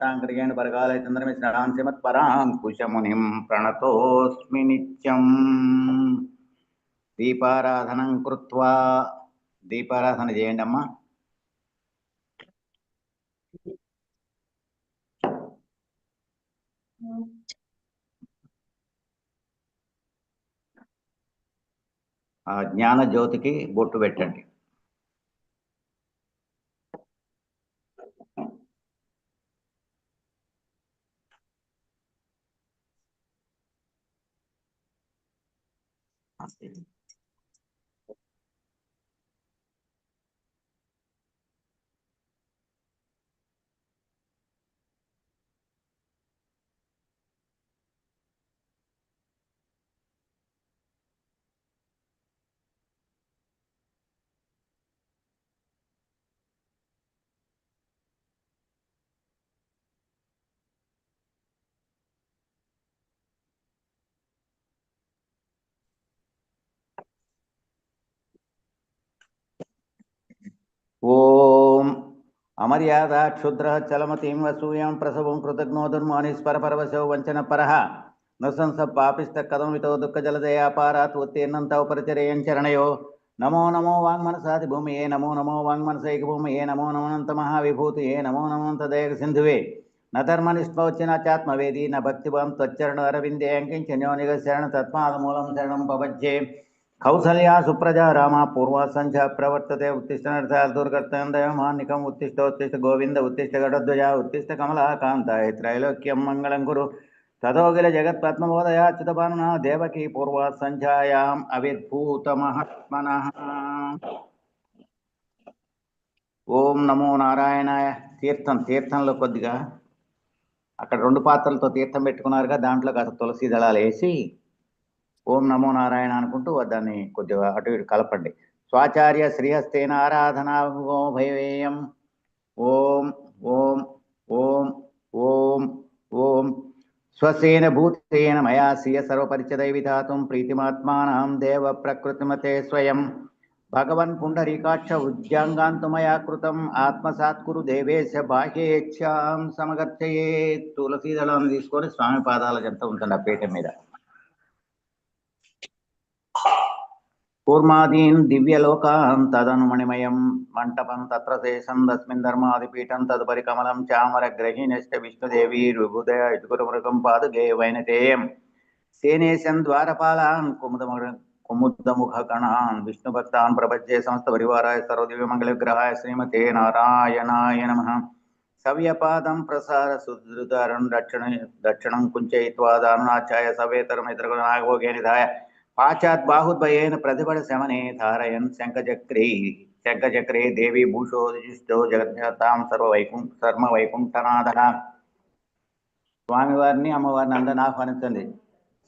తాంకరికేణ పరకాలయ చంద్రమిశ్రాం శ్రీమత్పరాంకుశమునిం ప్రణతోస్మి నిత్యం. దీపారాధనం కృత్వా. దీపారాధన చేయండి అమ్మా. ఆ జ్ఞాన జ్యోతికి బొట్టు పెట్టండి. 嗯 ఓం అమర్యాద క్షుద్ర చలమతిం వసూయం ప్రసవం కృతజ్ఞో దుర్మానిస్పర పరవశో వంచన పరః నృశంస పాపిష్ట కథం వితో దుఃఖ జలదయాపారాత్ ఉత్తీర్ణంతవ పరిచరేయం చరణయో. నమో నమో వాంగ్మనసాది భూమి ఏ నమో నమో వాంగ్మనసైక భూమి ఏ నమో నమోనంత ఏ నమో నమోనంత దయక సింధువే. న ధర్మనిష్ఠోచ్చిన చాత్మవేది న భక్తిభం త్వచ్చరణ అరవిందే అంకించన్యో నిగ శరణ తత్పాదమూలం శరణం పవజ్జే. కౌసల్యా సుప్రజా రామ పూర్వ సంధ్య ప్రవర్తతే ఉత్తిష్ట ఉత్తిష్ట ఉత్తిష్టోత్తిష్ట గోవింద ఉత్తిష్ట గడధ్వజ ఉత్తిష్ట కమలాకాంతాయ త్రైలోక్యం మంగళం కురు. తదోగిల జగత్పద్మబోధయాచ్యుతపాన దేవకీ పూర్వ సంధ్యాయాం అవిర్భూత మహాత్మన ఓం నమో నారాయణాయ. తీర్థం తీర్థంలో కొద్దిగా అక్కడ రెండు పాత్రలతో తీర్థం పెట్టుకున్నారుగా దాంట్లో కాస్త తులసి దళాలు వేసి ఓం నమో నారాయణ అనుకుంటూ దాన్ని కొద్దిగా అటు ఇటు కలపండి. స్వాచార్య శ్రీహస్తేన ఆరాధనా భయవేయం ఓం ఓం ఓం ఓం ఓం. స్వసేన భూతేన మయా స్వీయ సర్వపరిచదైవిధాతుం ప్రీతిమాత్మానం దేవ ప్రకృతిమతే స్వయం. భగవన్ పుండరీకాక్ష ఉద్యాంగాంతుమయా కృతం. ఆత్మసాత్కురు దేవేశ బాహ్యేచ్ఛాం సమగర్చయే తులసీదళం తీసుకొని స్వామి పాదాల చెంత ఉంటుంది ఆ పీఠం మీద. కూర్మాదీన్ దివ్యలోకాన్ తదనుమణిమయం మంటపం తత్ర శేషం తస్మిన్ ధర్మాదిపీఠం తదుపరి కమలం చామర గ్రహీణశ్చ విష్ణుదేవి రుభుదయ ఇటుకుర మృగం పాదుగే వైనతేయం సేనేశం ద్వారపాలాన్ కుముద కుముదముఖ గణాన్ విష్ణు ప్రపంచే సమస్త పరివారాయ సర్వదివ్య మంగళ విగ్రహాయ శ్రీమతే నారాయణాయ నమ సవ్యపాదం ప్రసార సుధృతరం దక్షిణ దక్షిణం కుంచయిత్వా దారుణాచాయ సవేతరం ఇతర నాగభోగే నిధాయ పాశ్చాత్ బాహుద్వయేన ప్రతిపడ శమనే ధారయన్ శంఖచక్రే. శంఖచక్రే దేవి భూషోదిష్టో జగత్తాం సర్వ వైకుం సర్మ వైకుంఠనాథ స్వామివారిని అమ్మవారిని అందరిని ఆహ్వానించండి.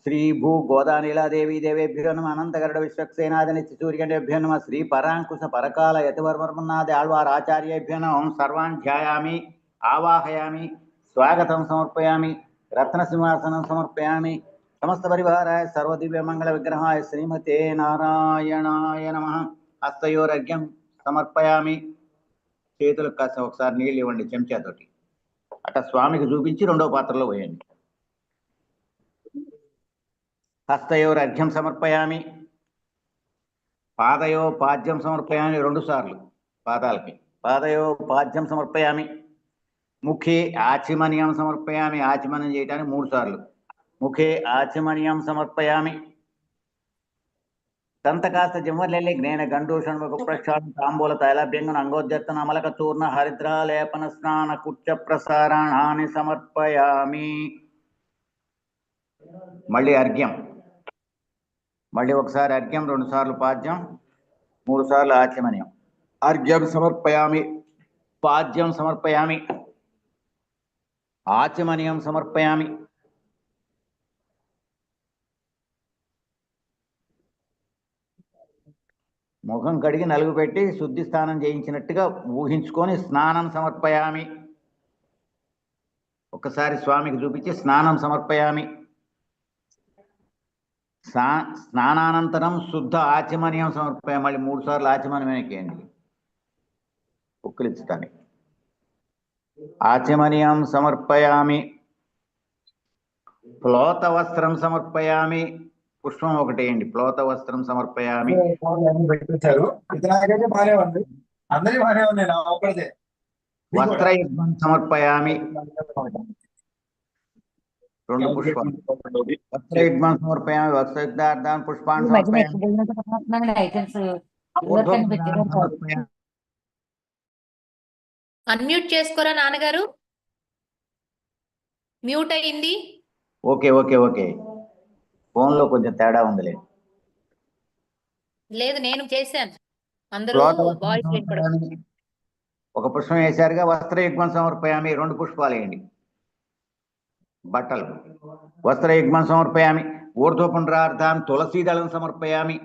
శ్రీ భూ గోదానీలాదేవి దేవేభ్యో నమ. అనంతగరుడ విశ్వక్సేనాథి నిత్య సూర్యగండేభ్యో నమ. శ్రీ పరాంకుశ పరకాల యతివర్వర్మన్నాది ఆళ్వార్ ఆచార్యేభ్యో నమం. సర్వాన్ ధ్యాయామి ఆవాహయామి స్వాగతం సమర్పయామి రత్న సింహాసనం సమర్పయామి సమస్త పరివారాయ సర్వదివ్య మంగళ విగ్రహాయ శ్రీమతే నారాయణాయ నమ. హస్తయోరగ్యం సమర్పయామి. చేతులకు కాస్త ఒకసారి నీళ్ళు ఇవ్వండి చెంచాతోటి. అట స్వామికి చూపించి రెండో పాత్రలో పోయండి. హస్తయోరర్ఘ్యం సమర్పయామి. పాదయో పాద్యం సమర్పయామి రెండు సార్లు పాదాలకి. పాదయో పాద్యం సమర్పయామి. ముఖే ఆచిమనియం సమర్పయామి. ఆచిమనం చేయటానికి మూడు సార్లు. ముఖే ఆచమనీయం సమర్పయామి. దంతకాస్త జిమ్మర్లెల్లి జ్ఞాన గండూషణ ప్రక్షాళన తాంబూల తైలభ్యంగన అంగోద్యర్తన అమలక చూర్ణ హరిద్రాలేపన స్నాన కుచ్చ ప్రసారాణాన్ని సమర్పయామి. మళ్ళీ అర్ఘ్యం. మళ్ళీ ఒకసారి అర్ఘ్యం రెండు సార్లు పాద్యం మూడు సార్లు ఆచమనీయం అర్ఘ్యం సమర్పయామి పాద్యం సమర్పయామి ఆచమనీయం సమర్పయామి. ముఖం కడిగి నలుగు పెట్టి శుద్ధి స్నానం చేయించినట్టుగా ఊహించుకొని స్నానం సమర్పయామి. ఒకసారి స్వామికి చూపించి స్నానం సమర్పయామి. స్నా స్నానానంతరం శుద్ధ ఆచమనీయం సమర్పయామి మళ్ళీ మూడు సార్లు ఆచమనమేకేయండి ఉక్కులించటానికి ఆచమనీయం సమర్పయామి. ప్లోత వస్త్రం సమర్పయామి. పుష్పం ఒకటి వేయండి ప్లోత వస్త్రం సమర్పయామి. పెట్టారు ఇది నాకైతే బాగానే ఉంది అందరి బాగానే ఉంది నా ఒక్కడిదే. వస్త్రయుగ్మం సమర్పయామి. రెండు పుష్పాలు పుష్పాన్ని ఈ మధ్యన సమర్పయామి. ఊర్ధ్వం పెట్టారు సమర్పయామి. అన్మ్యూట్ చేసుకోరా నాన్నగారు? మ్యూట్ అయింది? Okay okay okay. ఫోన్లో కొంచెం తేడా ఉందిలే. లేదు నేను చేశాను. అందరూ వస్త్రం. ఒక పుష్పం వేశారుగా వస్త్రయుగ్మం సమర్పయామి రెండు పుష్పాలు వేయండి. బట్టలు. వస్త్రయుగ్మం సమర్పయామి ఊర్ధ్వపుండ్రార్థాన్ తులసీదళం సమర్పయామి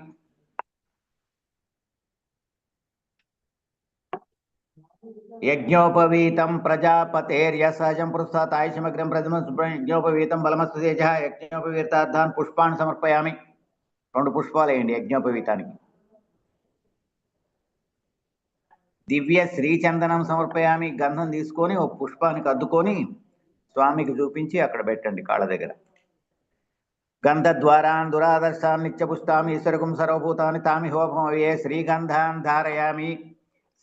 యజ్ఞోపవీతం ప్రజాపతేర్యసహజం పృష్ఠాత్ ఆయుషమగ్రం ప్రథమ యజ్ఞోపవీతం బలమస్తు తేజ యజ్ఞోపవీతార్థాన్ పుష్పాన్ని సమర్పయామి. రెండు పుష్పాలు వేయండి యజ్ఞోపవీతానికి. దివ్య శ్రీచందనం సమర్పయామి. గంధం తీసుకొని ఒక పుష్పానికి అద్దుకొని స్వామికి చూపించి అక్కడ పెట్టండి కాళ్ళ దగ్గర. గంధద్వారాన్ దురాదర్శాన్ నిత్యపుస్తామి ఈశ్వరకం సర్వభూతాన్ని తామి హోభమవే శ్రీగంధాన్ ధారయామి.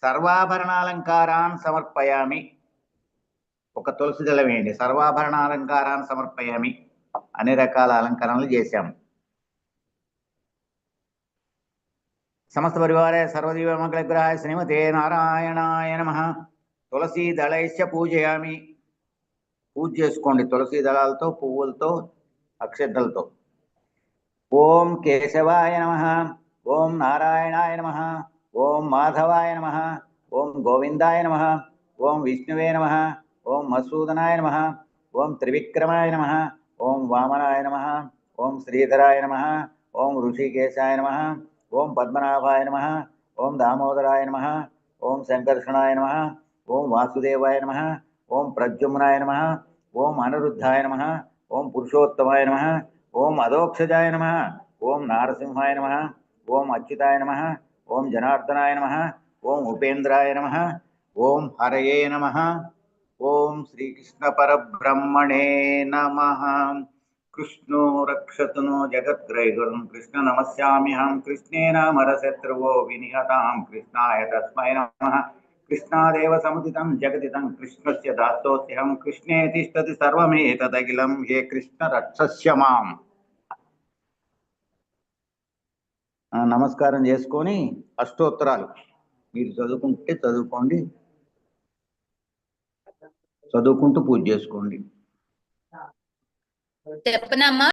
సర్వాభరణాలంకారాన్ సమర్పయామి. ఒక తులసి దళ వేయండి. సర్వాభరణాలంకారాన్ సమర్పయామి అన్ని రకాల అలంకరణలు చేశాము. సమస్త పరివారే సర్వదీవ మంగళగ్రహాయ శ్రీమతే నారాయణాయ నమ. తులసీ దళైశ్చ పూజయామి. పూజ చేసుకోండి. తులసీ దళాలతో పువ్వులతో అక్షంతలతో. ఓం కేశవాయ నమ. ఓం నారాయణాయ నమ. ఓం మాధవాయ నమ ఓం గోవిందాయ నమ ఓం విష్ణువే నమ ఓం మసూదనాయ నమ ఓం త్రివిక్రమాయ నమ ఓం వామనాయ నమ ఓం శ్రీధరాయ నమ ఓం ఋషికేశాయ నమ ఓం పద్మనాభాయ నమ ఓం దామోదరాయ నమ ఓం సంకర్షణాయ నమ ఓం వాసుదేవాయ నమ ఓం ప్రద్యుమ్నాయ నమ ఓం అనిరుద్ధాయ నమ ఓం పురుషోత్తమాయ నమ ఓం అధోక్షజాయ నమ ఓం నారసింహాయ నమ ఓం అచ్యుతాయ నమ ओम जनार्दनाय नम, ओम उपेन्द्राय नम, ओम हरये नम, ओम श्रीकृष्ण परब्रह्मणे नम। कृष्णो रक्षत नो जगद्ग्रैगुरुं कृष्ण नमस्याम्यहं कृष्णेन मरशत्रवो विनिहतां, कृष्णाय तस्मै नमः। कृष्णादेव समुदितं जगदिदं कृष्णस्य दासोऽस्यहं, कृष्णे तिष्ठति सर्वमेतदखिलं, हे कृष्ण रक्षस्य माम्। నమస్కారం చేసుకొని అష్టోత్తరాలు. మీరు చదువుకుంటే చదువుకోండి. చదువుకుంటూ పూజ చేసుకోండి. చెప్పనమ్మా.